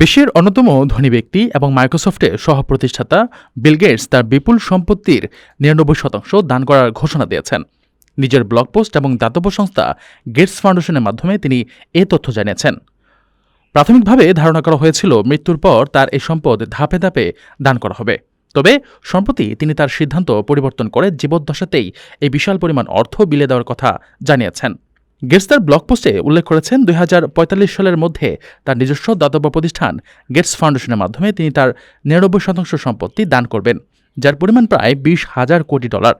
বিশ্বের অন্যতম ধনী ব্যক্তি এবং মাইক্রোসফটের সহ প্রতিষ্ঠাতা বিল গেটস তার বিপুল সম্পত্তির নিরানব্বই শতাংশ দান করার ঘোষণা দিয়েছেন। নিজের ব্লগ পোস্ট এবং দাতব্য সংস্থা গেটস ফাউন্ডেশনের মাধ্যমে তিনি এ তথ্য জানিয়েছেন। প্রাথমিকভাবে ধারণা করা হয়েছিল, মৃত্যুর পর তার এই সম্পদ ধাপে ধাপে দান করা হবে। তবে সম্প্রতি তিনি তার সিদ্ধান্ত পরিবর্তন করে জীবদ্দশাতেই এই বিশাল পরিমাণ অর্থ বিলে দেওয়ার কথা জানিয়েছেন। গেটস তার ব্লগ পোস্টে উল্লেখ করেছেন দুই হাজার পঁয়তাল্লিশ সালের মধ্যে তার নিজস্ব দাতব্য প্রতিষ্ঠান গেটস ফাউন্ডেশনের মাধ্যমে তিনি তার নিরানব্বই শতাংশ সম্পত্তি দান করবেন, যার পরিমাণ প্রায় বিশ হাজার কোটি ডলার।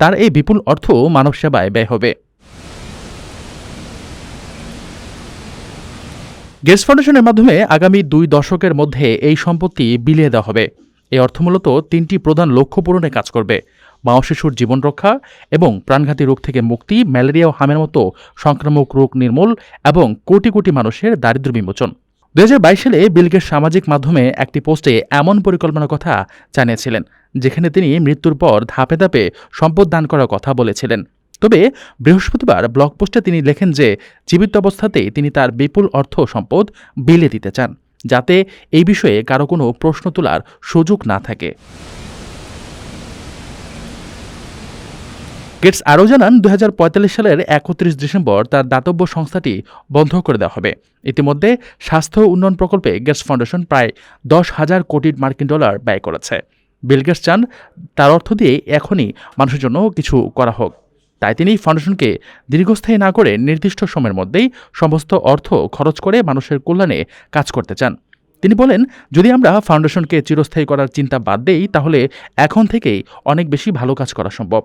তার এই বিপুল অর্থ মানব সেবায় ব্যয় হবে। গেটস ফাউন্ডেশনের মাধ্যমে আগামী দুই দশকের মধ্যে এই সম্পত্তি বিলিয়ে দেওয়া হবে। এই অর্থ মূলত তিনটি প্রধান লক্ষ্য পূরণে কাজ করবে। মা ও শিশুর জীবন রক্ষা এবং প্রাণঘাতী রোগ থেকে মুক্তি, ম্যালেরিয়া ও হামের মতো সংক্রামক রোগ নির্মূল এবং কোটি কোটি মানুষের দারিদ্র্য বিমোচন। দু হাজার সালে বিলগের সামাজিক মাধ্যমে একটি পোস্টে এমন পরিকল্পনার কথা জানিয়েছিলেন, যেখানে তিনি মৃত্যুর পর ধাপে ধাপে সম্পদ দান করার কথা বলেছিলেন। তবে বৃহস্পতিবার ব্লগ পোস্টে তিনি লেখেন যে, জীবিত অবস্থাতেই তিনি তার বিপুল অর্থ সম্পদ বিলে দিতে চান, যাতে এই বিষয়ে কারও কোনো প্রশ্ন তোলার সুযোগ না থাকে। গেটস আরও জানান দু হাজার পঁয়তাল্লিশ সালের একত্রিশ ডিসেম্বর তার দাতব্য সংস্থাটি বন্ধ করে দেওয়া হবে। ইতিমধ্যে স্বাস্থ্য উন্নয়ন প্রকল্পে গেটস ফাউন্ডেশন প্রায় দশ হাজার কোটি মার্কিন ডলার ব্যয় করেছে। বিল গেটস চান, তার অর্থ দিয়ে এখনই মানুষের জন্য কিছু করা হোক। তাই তিনি ফাউন্ডেশনকে দীর্ঘস্থায়ী না করে নির্দিষ্ট সময়ের মধ্যেই সমস্ত অর্থ খরচ করে মানুষের কল্যাণে কাজ করতে চান। তিনি বলেন, যদি আমরা ফাউন্ডেশনকে চিরস্থায়ী করার চিন্তা বাদ দেই, তাহলে এখন থেকেই অনেক বেশি ভালো কাজ করা সম্ভব।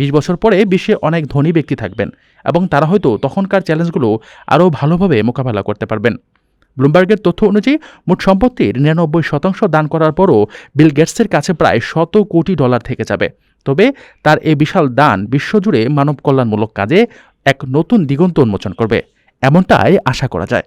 বিশ বছর পরে বিশ্বে অনেক ধনী ব্যক্তি থাকবেন এবং তারা হয়তো তখনকার চ্যালেঞ্জগুলো আরও ভালোভাবে মোকাবেলা করতে পারবেন। ব্লুমবার্গের তথ্য অনুযায়ী, মোট সম্পত্তির নিরানব্বই শতাংশ দান করার পরও বিল গেটসের কাছে প্রায় শত কোটি ডলার থেকে যাবে। তবে তার এই বিশাল দান বিশ্বজুড়ে মানব কল্যাণমূলক কাজে এক নতুন দিগন্ত উন্মোচন করবে। এমনটাই আশা করা যায়।